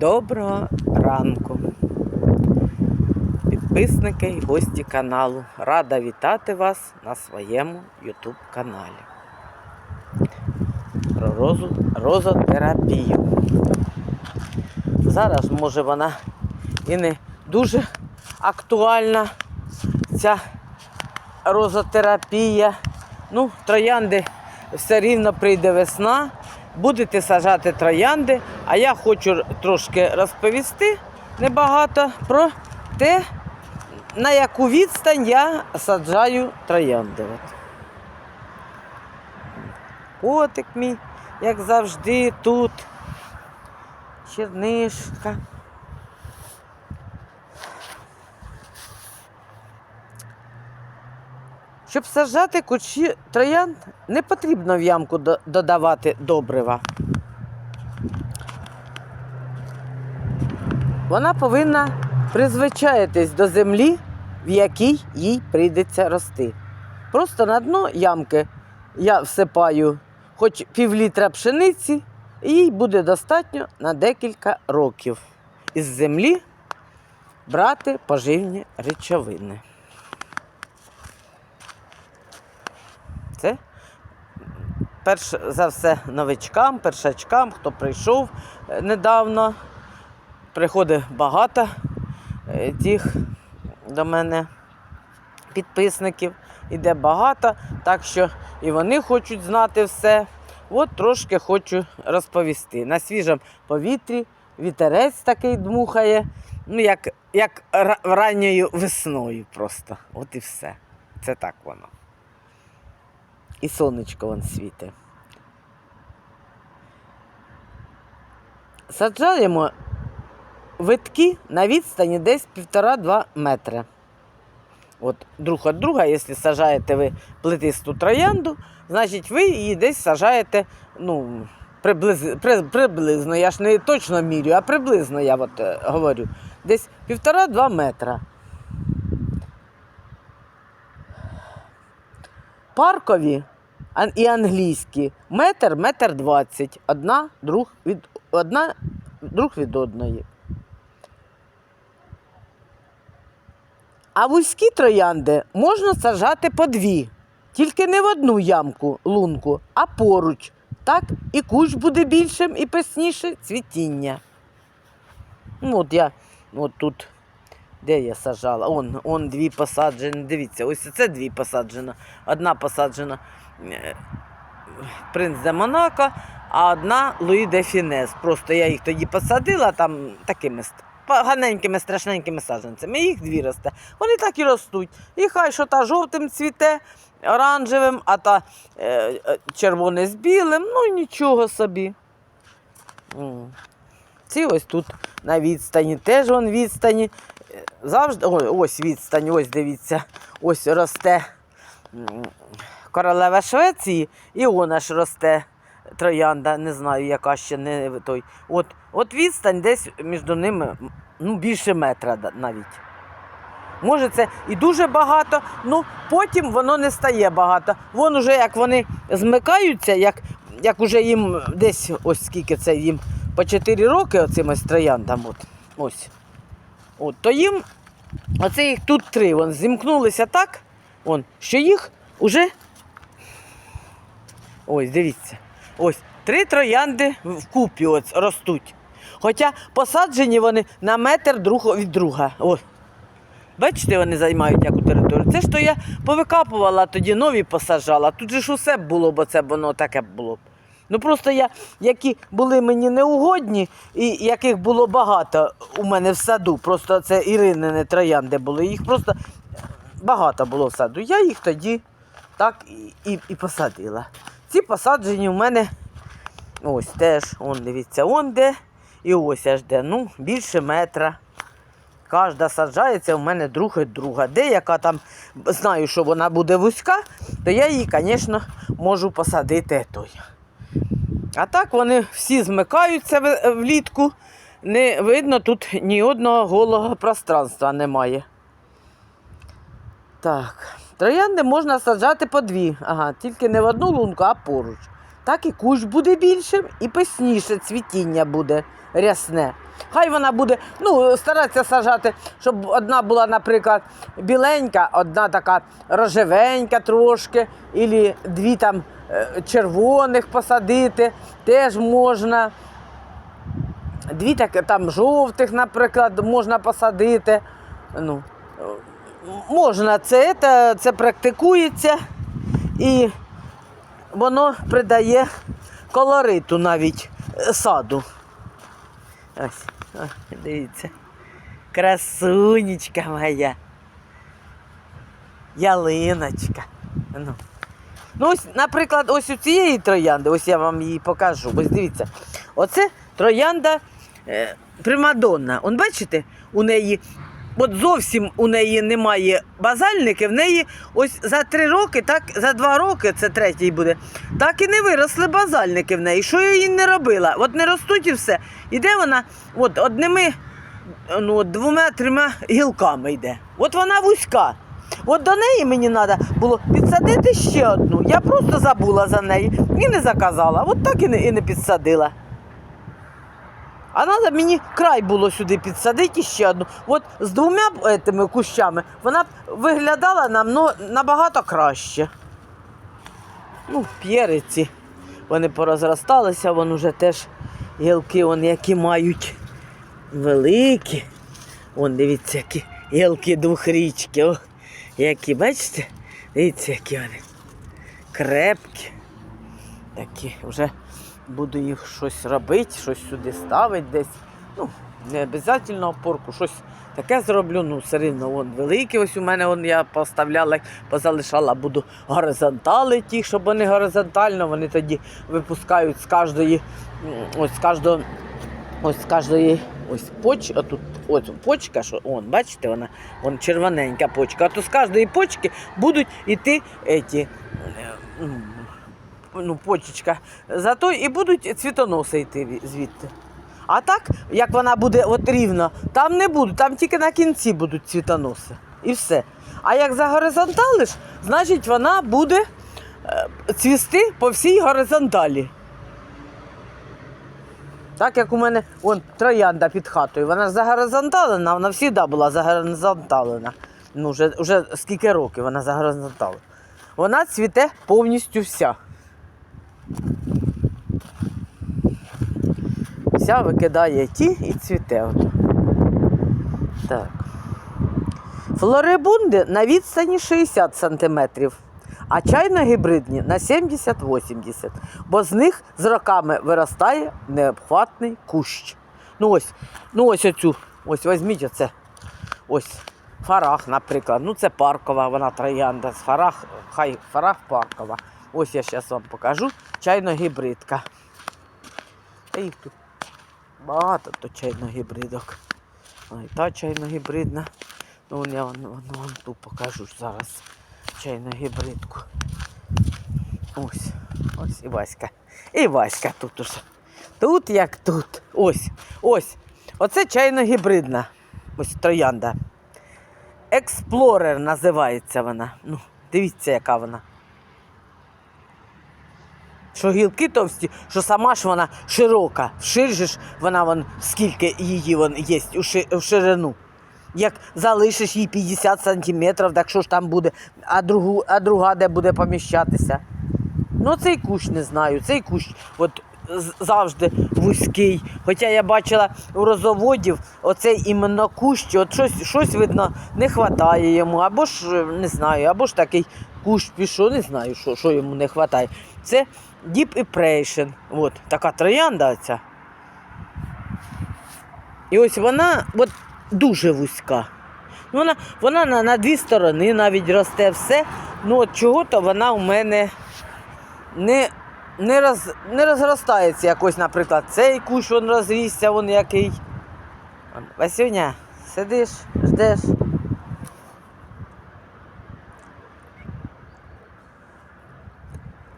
Доброго ранку, підписники і гості каналу. Рада вітати вас на своєму YouTube каналі. Про розу, розотерапію. Зараз, може, вона і не дуже актуальна, ця розотерапія. Ну, троянди все рівно прийде весна. Будете сажати троянди, а я хочу трошки розповісти небагато про те, на яку відстань я саджаю троянди. От. Котик мій, як завжди, тут. Чернишка. Щоб саджати кучі троянд, не потрібно в ямку додавати добрива. Вона повинна призвичаїтись до землі, в якій їй прийдеться рости. Просто на дно ямки я всипаю хоч півлітра пшениці, і їй буде достатньо на декілька років із землі брати поживні речовини. Перш за все новичкам, першачкам, хто прийшов е, недавно. Приходить багато е, тих до мене підписників. Іде багато, так що і вони хочуть знати все. От трошки хочу розповісти. На свіжому повітрі вітерець такий дмухає, ну як, як ранньою весною просто. От і все. Це так воно. І сонечко вон світить. Саджаємо витки на відстані десь півтора-два метри. От друг від друга, якщо сажаєте ви плетисту троянду, значить ви її десь сажаєте, ну, приблиз, при, приблизно, я ж не точно мірю, а приблизно я от, е, говорю, десь півтора-два метра. Паркові і англійські метр, метр двадцять. Одна друг від, одна друг від одної. А вузькі троянди можна сажати по дві. Тільки не в одну ямку, лунку, а поруч. Так і кущ буде більшим і песніше цвітіння. Ну, от я от тут, де я сажала? Он, он дві посаджені. Дивіться, ось це дві посаджено. Одна посаджена принц де Монако, а одна Луї де Фінес. Просто я їх тоді посадила там такими поганенькими, страшненькими саджанцями. Їх дві росте. Вони так і ростуть. І хай що та жовтим цвіте, оранжевим, а та е, е, червоне з білим, ну нічого собі. Ці ось тут на відстані, теж вон відстані. Завжди, ось відстань, ось дивіться, ось росте королева Швеції, і вона ж росте троянда, не знаю, яка ще не той. От, от відстань десь між ними ну, більше метра навіть. Може, це і дуже багато, ну потім воно не стає багато. Вон уже як вони змикаються, як, як уже їм десь ось скільки це їм по 4 роки оцим ось трояндам. От, ось. От, то їм, оце їх тут три, вон, зімкнулися так, вон, що їх уже. Ось, дивіться. Ось три троянди вкупі от ростуть. Хоча посаджені вони на метр друг від друга. Ось. Бачите, вони займають яку територію. Це ж то я повикапувала, тоді нові посаджала. Тут же ж усе було, бо це воно таке було. б. Ну просто я, які були мені неугодні, і яких було багато у мене в саду, просто це Іринини троянди були, їх просто багато було в саду. Я їх тоді так і, і, і посадила. Ці посаджені у мене ось теж, он дивіться, он де, і ось аж де. Ну, більше метра. Кожна саджається у мене друг від друга. Деяка там знаю, що вона буде вузька, то я її, звісно, можу посадити той. А так вони всі змикаються влітку. Не видно, тут ні одного голого пространства немає. Так, троянди можна саджати по дві. Ага, тільки не в одну лунку, а поруч. так і кущ буде більшим, і писніше цвітіння буде рясне. Хай вона буде, ну, старатися сажати, щоб одна була, наприклад, біленька, одна така рожевенька трошки, і дві там е, червоних посадити теж можна. Дві так, там жовтих, наприклад, можна посадити. Ну, можна це, це, це практикується і воно придає колориту навіть е, саду. Ось, ось, дивіться. Красунечка моя. Ялиночка. Ну. Ну, ось, наприклад, ось у цієї троянди, ось я вам її покажу. Ось дивіться. Оце троянда е, Примадонна. Он бачите, у неї. От зовсім у неї немає базальники, в неї ось за три роки, так, за два роки, це третій буде, так і не виросли базальники в неї. Що я їй не робила? От не ростуть і все. Іде вона от одними ну, двома-трьома гілками йде. От вона вузька. От до неї мені треба було підсадити ще одну. Я просто забула за неї і не заказала. От так і не, і не підсадила. А треба мені край було сюди підсадити ще одну. От з двома б кущами вона б виглядала намно, набагато краще. Ну, п'єриці. Вони порозросталися, вон уже теж гілки, вон, які мають великі. Вон, дивіться, які гілки двохрічки. О, які, бачите? Дивіться, які вони. Крепкі. Такі вже буду їх щось робити, щось сюди ставити десь. Ну, не обов'язково опорку, щось таке зроблю. Ну, все рівно вон великі. Ось у мене вон, я поставляла, позалишала, буду горизонтали ті, щоб вони горизонтально, вони тоді випускають з кожної, ось з кожного, ось з кожної. Ось поч, отут, ось почка, що он, бачите, вона вон червоненька почка. А то з кожної почки будуть іти еті, ну, почечка, зато і будуть цвітоноси йти звідти. А так, як вона буде от рівно, там не будуть, там тільки на кінці будуть цвітоноси. І все. А як загоризонталиш, значить вона буде е, цвісти по всій горизонталі. Так як у мене вон, троянда під хатою, вона загоризонталена, вона завжди була загоризонталена. Ну, вже, вже скільки років вона загоризонталена. Вона цвіте повністю вся. Вся викидає ті і цвіте. Так. Флорибунди на відстані 60 см, а чайно-гібридні на 70-80 бо з них з роками виростає необхватний кущ. Ну ось, ну ось оцю, ось візьміть оце. Ось фарах, наприклад. Ну це паркова, вона троянда. З фарах, хай фарах паркова. Ось я зараз вам покажу. Чайно-гібридка. Та їх тут багато то чайно-гібридок. Ой, та чайно-гібридна. Ну, я вам, вам ту покажу зараз. Чайно-гібридку. Ось, ось і Васька. І Васька тут уже. Тут як тут. Ось, ось. Оце чайно-гібридна. Ось троянда. Експлорер називається вона. Ну, дивіться, яка вона. Що гілки товсті, що сама ж вона широка. Вширь ж вона вон, скільки її вон є в ширину. Як залишиш їй 50 сантиметрів, так що ж там буде, а, другу, а друга де буде поміщатися. Ну, цей кущ не знаю. Цей кущ от завжди вузький. Хоча я бачила у розоводів оцей іменно кущ, от щось, щось видно, не вистачає йому, або ж не знаю, або ж такий кущ пішов, не знаю, що, що йому не вистачає. Це Deep Impression. От, така троянда ця. І ось вона от, дуже вузька. Вона, вона на, на дві сторони навіть росте все. Ну от чого-то вона у мене не, не, роз, не розростається якось, наприклад, цей кущ він розрісся, він який. Васюня, сидиш, ждеш.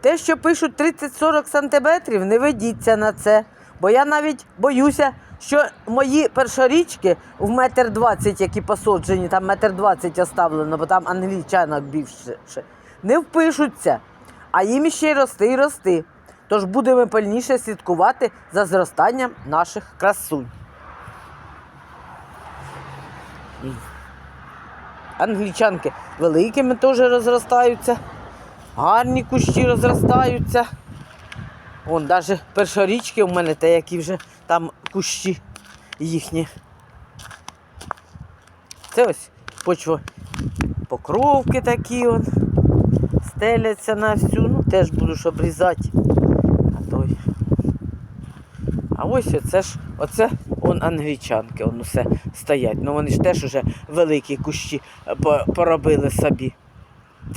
Те, що пишуть 30-40 сантиметрів, не ведіться на це. Бо я навіть боюся, що мої першорічки в метр двадцять, які посаджені, там метр двадцять оставлено, бо там англічанок більше, не впишуться. А їм ще й рости і рости. Тож будемо пильніше слідкувати за зростанням наших красунь. Англічанки великими теж розростаються, гарні кущі розростаються. Вон навіть першорічки у мене те, які вже там кущі їхні. Це ось почва покровки такі он стеляться на всю, ну теж буду ж обрізати. А той. А ось оце ж, оце он англічанки, он усе стоять. Ну вони ж теж уже великі кущі поробили собі.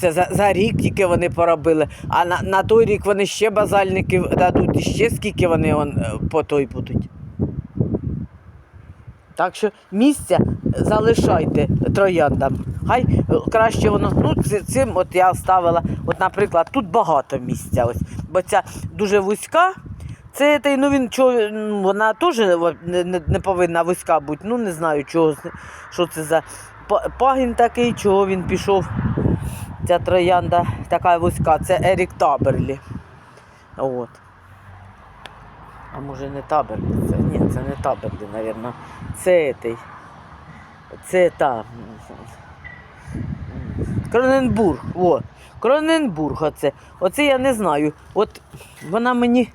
Це за, за рік тільки вони поробили, а на, на той рік вони ще базальники дадуть, і ще скільки вони он, е, по той будуть. Так що місця залишайте трояндам. Хай е, краще воно. Ну, цим от я ставила, от, наприклад, тут багато місця. Ось, бо ця дуже вузька. Це та ну він чого, вона теж не, не повинна вузька бути. Ну не знаю, чого, що це за пагін такий, чого він пішов. Ця троянда така вузька. Це Ерік Таберлі. От. А може не Таберлі? Це? Ні, це не Таберлі, мабуть. Це той. Це та. Кроненбург. О. Кроненбург оце. Оце я не знаю. От вона мені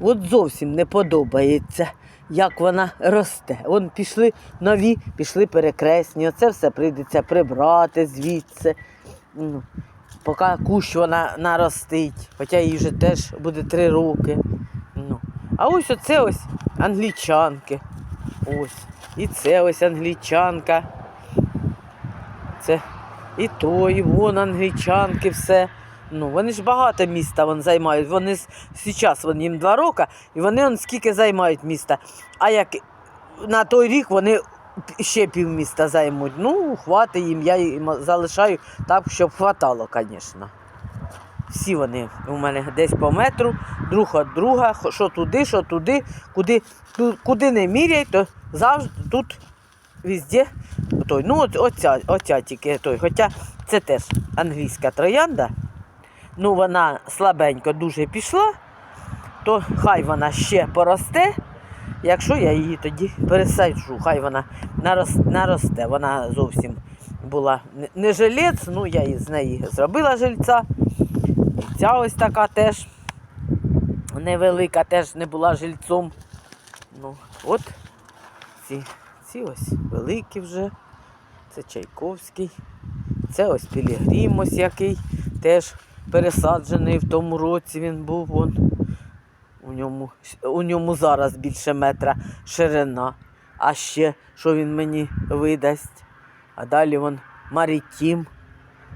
от зовсім не подобається, як вона росте. Вон пішли нові, пішли перекресні. Оце все прийдеться прибрати звідси. Ну, Поки кущ вона наростить, хоча їй вже теж буде три роки. Ну. А ось оце ось англічанки. Ось. І це ось англічанка. Це і то, і вон англічанки, все. Ну, вони ж багато міста вон займають. Вони зараз вон їм два роки, і вони он скільки займають міста. А як на той рік вони ще півміста займуть. Ну, хватить їм, я їм залишаю так, щоб хватало, звісно. Всі вони у мене десь по метру, друг від друга, що туди, що туди, куди, куди не міряй, то завжди тут везде той. Ну, оця, оця тільки той. Хоча це теж англійська троянда. Ну, вона слабенько дуже пішла, то хай вона ще поросте. Якщо я її тоді пересаджу, хай вона нарос- наросте. Вона зовсім була не- жилець, ну я із неї зробила жильця. Ця ось така теж невелика, теж не була жильцом. Ну, от ці, ці ось великі вже. Це Чайковський. Це ось Пілігрім ось який теж пересаджений в тому році він був. Вон. У ньому, у ньому зараз більше метра ширина. А ще що він мені видасть. А далі вон Марітім.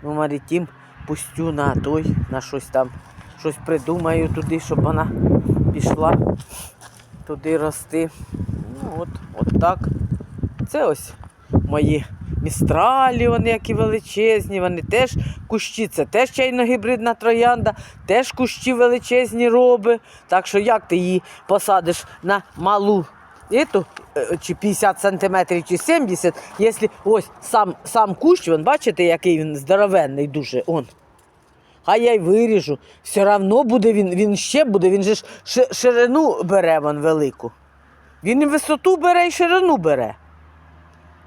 Ну, Марітім пустю на той, на щось там, щось придумаю туди, щоб вона пішла туди рости. Ну, от, от так. Це ось мої містралі, вони які величезні, вони теж кущі, це теж чайно-гібридна троянда, теж кущі величезні роби. Так що як ти її посадиш на малу ету, е, чи 50 сантиметрів, чи 70, якщо ось сам, сам кущ, вон, бачите, який він здоровенний дуже. Он. Хай я й виріжу. Все одно буде він, він ще буде, він же ж ширину бере вон велику. Він і висоту бере, і ширину бере.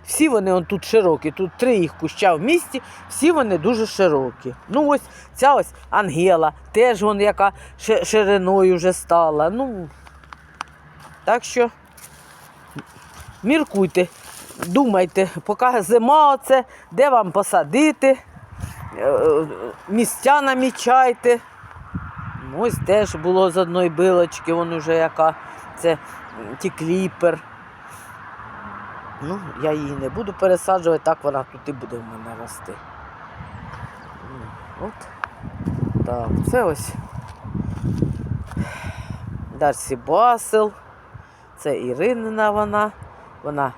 Всі вони он тут широкі, тут три їх куща в місті, всі вони дуже широкі. Ну ось ця ось Ангела, теж вон яка шириною вже стала. Ну, так що міркуйте, думайте, поки зима оце, де вам посадити, е, місця намічайте. Ось теж було з одної билочки, вон уже яка, це ті кліпер. Ну, я її не буду пересаджувати, так вона тут і буде в мене рости. Ну, От. Так, це ось Дарсі Басел. Це Іринина вона. Вона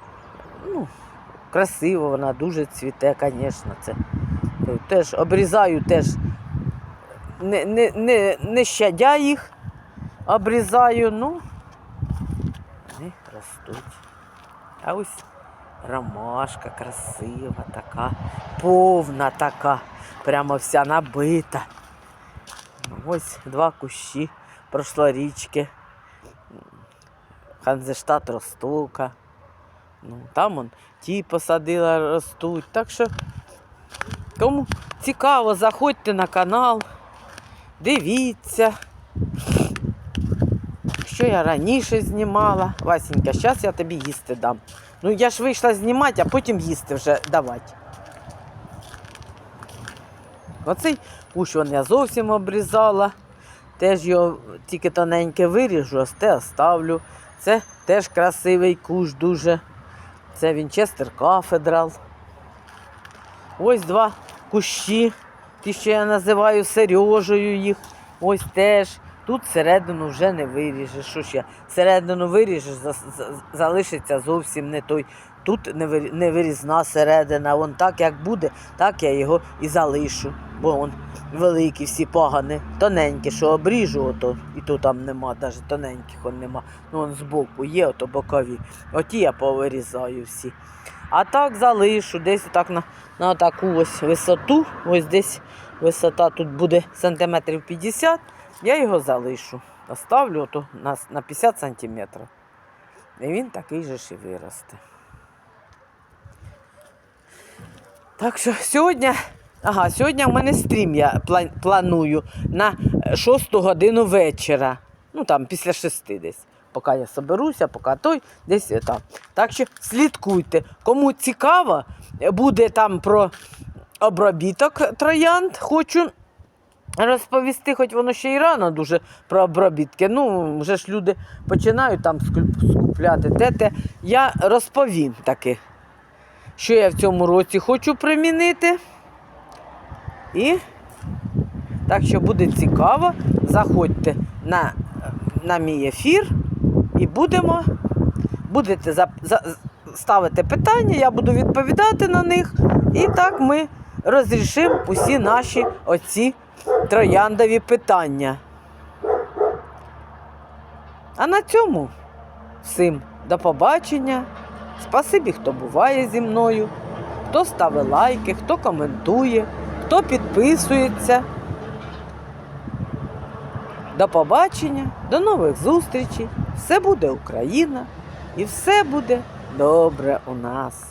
ну, красива, вона дуже цвіте, звісно. Це теж обрізаю теж. Не, не, не, не щадя їх, обрізаю, ну, вони ростуть. А ось ромашка красива така, повна така, прямо вся набита. Ось два кущі прошлорічки. Ханзештат Ростока. Ну, там он ті посадила ростуть. Так що, кому цікаво, заходьте на канал, дивіться. Що я раніше знімала. Васенька, зараз я тобі їсти дам. Ну я ж вийшла знімати, а потім їсти вже давати. Оцей кущ вон я зовсім обрізала. Теж його тільки тоненьке виріжу, а те оставлю. Це теж красивий кущ дуже. Це Вінчестер Кафедрал. Ось два кущі. Ті, що я називаю Сережею їх. Ось теж. Тут середину вже не виріжеш. Що ж? Середину виріжеш, за- за- залишиться зовсім не той. Тут не вирізна середина. Вон так як буде, так я його і залишу. Бо вон великі всі пагани, тоненькі, що обріжу, ото, і то там нема, навіть тоненьких он нема. Ну вон збоку є, ото бокові. Оті я повирізаю всі. А так залишу, десь так на, на таку ось висоту. Ось десь висота тут буде сантиметрів 50, я його залишу. Оставлю ото на, на 50 сантиметрів. І він такий же ж і виросте. Так що сьогодні, ага, сьогодні в мене стрім я планую на 6 годину вечора. Ну там після 6 десь. Поки я соберуся, поки той, десь там. Так що слідкуйте. Кому цікаво, буде там про обробіток троянд. Хочу розповісти, хоч воно ще й рано дуже про обробітки. Ну, вже ж люди починають там скупляти те, те. Я розповім таки що я в цьому році хочу примінити. І так що буде цікаво, заходьте на, на мій ефір і будемо, будете за, за, ставити питання, я буду відповідати на них. І так ми розрішимо усі наші оці трояндові питання. А на цьому всім до побачення. Спасибі, хто буває зі мною, хто ставить лайки, хто коментує, хто підписується. До побачення, до нових зустрічей. Все буде Україна і все буде добре у нас.